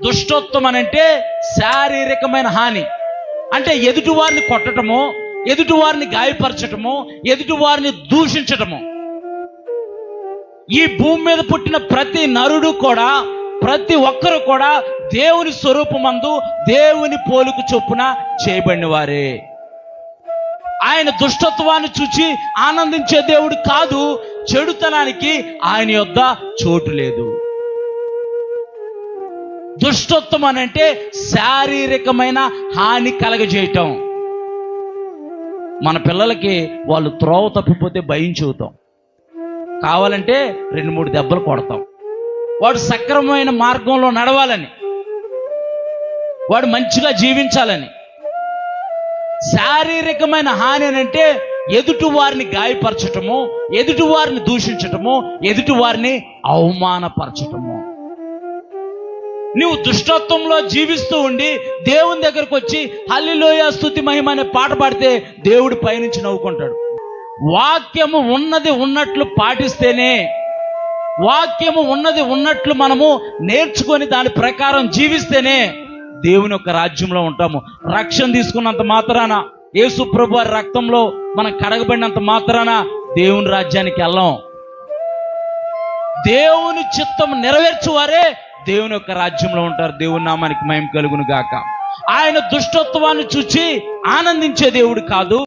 దుష్టత్వం అని అంటే శారీరకమైన హాని. అంటే ఎదుటివారిని కొట్టడము కొట్టటము గాయపరచటము ఎదుటివారిని దూషించటము. ఈ భూమి మీద పుట్టిన ప్రతి నరుడు కూడా ప్రతి ఒక్కరు కూడా దేవుని స్వరూపమందు దేవుని పోలుకు చొప్పున చేయబడిన వారే ఆయన దుష్టత్వాన్ని చూచి ఆనందించే దేవుడు కాదు చెడుతనానికి ఆయన యొద్ద చోటు లేదు. దుష్టత్వం అని అంటే శారీరకమైన హాని కలగజేయటం. మన పిల్లలకి వాళ్ళు త్రోవ తప్పిపోతే భయం చూద్దాం. కావాలంటే రెండు మూడు దెబ్బలు కొడతాం. వాడు సక్రమమైన మార్గంలో నడవాలని. వాడు మంచిగా జీవించాలని. శారీరకమైన హాని అని అంటే ఎదుటి వారిని గాయపరచటము ఎదుటి వారిని దూషించటము ఎదుటి వారిని అవమానపరచటము. నువ్వు దుష్టత్వంలో జీవిస్తూ ఉండి దేవుని దగ్గరకు వచ్చి హల్లిలోయ స్థుతి మహిమ అనే పాట పాడితే దేవుడు పైనుంచి నవ్వుకుంటాడు. వాక్యము ఉన్నది ఉన్నట్లు పాటిస్తేనే వాక్యము ఉన్నది ఉన్నట్లు మనము నేర్చుకొని దాని ప్రకారం జీవిస్తేనే దేవుని యొక్క రాజ్యంలో ఉంటాము. రక్షణ తీసుకున్నంత మాత్రాన యేసు ప్రభు వారి రక్తంలో మనం కడగబడినంత మాత్రాన దేవుని రాజ్యానికి వెళ్ళాం. దేవుని చిత్తం నెరవేర్చువారే దేవుని యొక్క రాజ్యంలో ఉంటారు. దేవుని నామానికి మయం కలుగును గాక ఆయన దుష్టత్వాన్ని చూచి ఆనందించే దేవుడు కాదు.